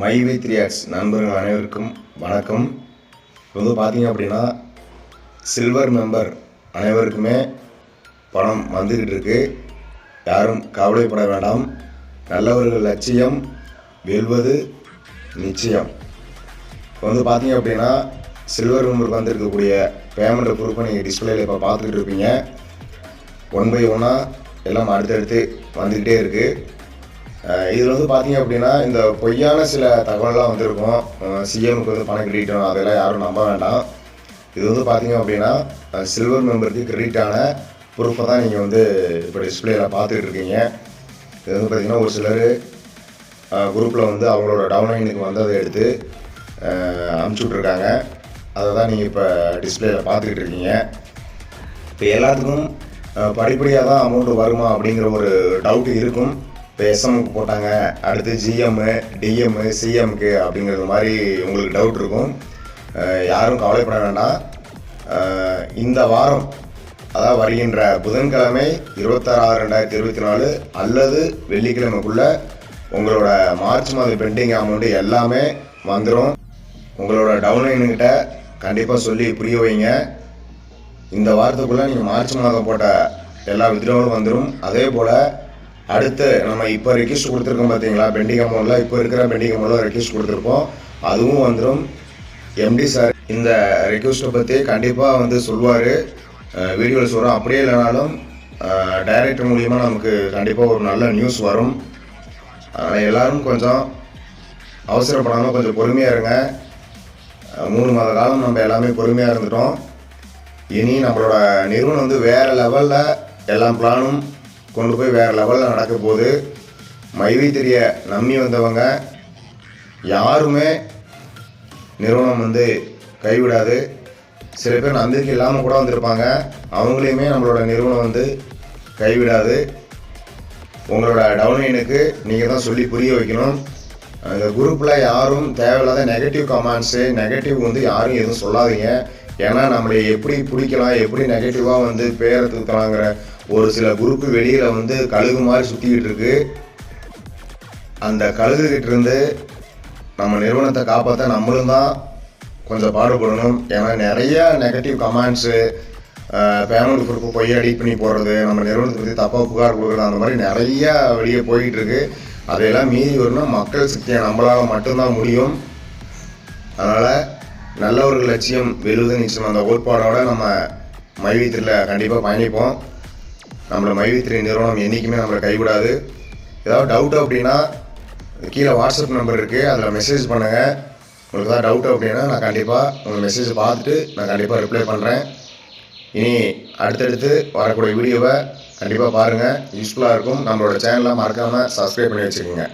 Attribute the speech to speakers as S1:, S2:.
S1: My we three arts நண்பர்கள் அனைவருக்கும் வணக்கம். இப்போ வந்து பார்த்தீங்க அப்படின்னா சில்வர் மெம்பர் அனைவருக்குமே பணம் வந்துக்கிட்டு இருக்கு. யாரும் கவலைப்பட வேண்டாம். நல்லவர்கள் லட்சியம் வெல்வது நிச்சயம். இப்போ வந்து பார்த்தீங்க அப்படின்னா சில்வர் மெம்பருக்கு வந்திருக்கக்கூடிய பேமெண்ட்டை ப்ரூஃப் நீங்கள் டிஸ்பிளேல இப்போ பார்த்துக்கிட்டு இருப்பீங்க. ஒன் பை ஒன்னாக எல்லாம் அடுத்தடுத்து வந்துக்கிட்டே இருக்குது இதில் வந்து பார்த்தீங்க அப்படின்னா இந்த பொய்யான சில தகவல்லாம் வந்திருக்கும். சிஎம்க்கு வந்து பணம் கிரெடிட் அதெல்லாம் யாரும் நம்ப வேண்டாம். இது வந்து பார்த்தீங்க அப்படின்னா சில்வர் மெம்பருக்கு கிரெடிட்டான ப்ரூஃபை தான் நீங்கள் வந்து இப்போ டிஸ்பிளேல பார்த்துக்கிட்டு இருக்கீங்க. இது வந்து பார்த்தீங்கன்னா ஒரு சிலர் குரூப்பில் வந்து அவங்களோட டவுன்லைனுக்கு வந்து அதை எடுத்து அனுப்பிச்சி விட்ருக்காங்க அதை தான் நீங்கள் இப்போ டிஸ்பிளேல பார்த்துக்கிட்டு இருக்கீங்க. இப்போ எல்லாத்துக்கும் படிப்படியாக தான் அமௌண்ட்டு வருமா அப்படிங்கிற ஒரு டவுட் இருக்கும். இப்போ போட்டாங்க. அடுத்து ஜிஎம்மு டிஎம்மு சிஎம்க்கு அப்படிங்கிறது மாதிரி உங்களுக்கு டவுட் இருக்கும். யாரும் கவலைப்பட வேண்டாம். இந்த வாரம் அதாவது வருகின்ற புதன்கிழமை இருபத்தாறு ரெண்டாயிரத்தி இருபத்தி நாலு அல்லது வெள்ளிக்கிழமைக்குள்ளே உங்களோட மார்ச் மாத பெண்டிங் அமௌண்ட்டு எல்லாமே வந்துடும் உங்களோட டவுன்லைனுக்கிட்ட கண்டிப்பாக சொல்லி புரிய வைங்க. இந்த வாரத்துக்குள்ளே நீங்கள் மார்ச் மாதம் போட்ட எல்லா வித்ரோவும் வந்துடும் அதே போல் அடுத்து நம்ம இப்போ ரெக்யூஸ்ட் கொடுத்துருக்கோம் பார்த்தீங்களா பெண்டிங் அமௌண்ட்டில் இப்போ இருக்கிற பெண்டிங் அமௌண்ட்டில் ரெக்யூஸ்ட் கொடுத்துருப்போம். அதுவும் வந்துடும் எம்டி சார் இந்த ரெக்யூஸ்ட்டை பற்றி கண்டிப்பாக வந்து சொல்லுவார். வீடியோவில் சொல்கிறோம் அப்படியே இல்லைனாலும் டைரக்டர் மூலியமாக நமக்கு கண்டிப்பாக ஒரு நல்ல நியூஸ் வரும். அதனால் எல்லோரும் கொஞ்சம் அவசரப்படாமல் கொஞ்சம் பொறுமையாக இருங்க. மூணு மாத காலம் நம்ம எல்லாமே பொறுமையாக இருந்துட்டோம். இனி நம்மளோட நிறுவனம் வந்து வேறு லெவலில் எல்லா பிளானும் கொண்டு போய் வேறு லெவலில் நடக்க போது மைவி தெரிய நம்பி வந்தவங்க யாருமே நிறுவனம் வந்து கைவிடாது. சில பேர் நம்பிக்கை இல்லாமல் கூட வந்திருப்பாங்க. அவங்களையுமே நம்மளோட நிறுவனம் வந்து கைவிடாது. உங்களோட டவுன்லைனுக்கு நீங்கள் தான் சொல்லி புரிய வைக்கணும். அந்த குரூப்பில் யாரும் தேவையில்லாத நெகட்டிவ் கமெண்ட்ஸு நெகட்டிவ் வந்து யாரும் எதுவும் சொல்லாதீங்க. ஏன்னா நம்மளை எப்படி பிடிக்கலாம் எப்படி நெகட்டிவாக வந்து பேரை தூக்கலாங்கிற ஒரு சில குரூப் வெளியில் வந்து கழுகு மாதிரி சுற்றிக்கிட்டு இருக்கு. அந்த கழுகுகிட்ட இருந்து நம்ம நிறுவனத்தை காப்பாற்ற நம்மளும் தான் கொஞ்சம் பாடுபடணும். ஏன்னா நிறைய நெகட்டிவ் கமெண்ட்ஸு பேமெண்ட் குரூப்பு பொய் அடிட் பண்ணி போடுறது நம்ம நிறுவனத்தை பற்றி தப்பாக புகார் கொடுக்குறது அந்த மாதிரி நிறைய வெளியே போயிட்டு இருக்கு. அதையெல்லாம் மீறி வரணும். மக்கள் சக்தியை நம்மளால் மட்டும்தான் முடியும். அதனால் நல்லவர்கள் லட்சியம் வெல்வது நிச்சயம் அந்த கோட்பாடோட நம்ம மைவீத்திரில் கண்டிப்பாக பயணிப்போம். நம்மளோட மைவித்திரி நிறுவனம் என்றைக்குமே நம்மளை கைவிடாது. ஏதாவது டவுட் அப்படின்னா கீழே வாட்ஸ்அப் நம்பர் இருக்குது அதில் மெசேஜ் பண்ணுங்கள் உங்களுக்கு ஏதாவது டவுட் அப்படின்னா நான் கண்டிப்பாக உங்கள் மெசேஜ் பார்த்துட்டு நான் கண்டிப்பாக ரிப்ளை பண்ணுறேன் இனி அடுத்தடுத்து வரக்கூடிய வீடியோவை கண்டிப்பாக பாருங்கள் யூஸ்ஃபுல்லாக இருக்கும். நம்மளோட சேனலை மறக்காமல் சப்ஸ்கிரைப் பண்ணி வச்சுக்கோங்க.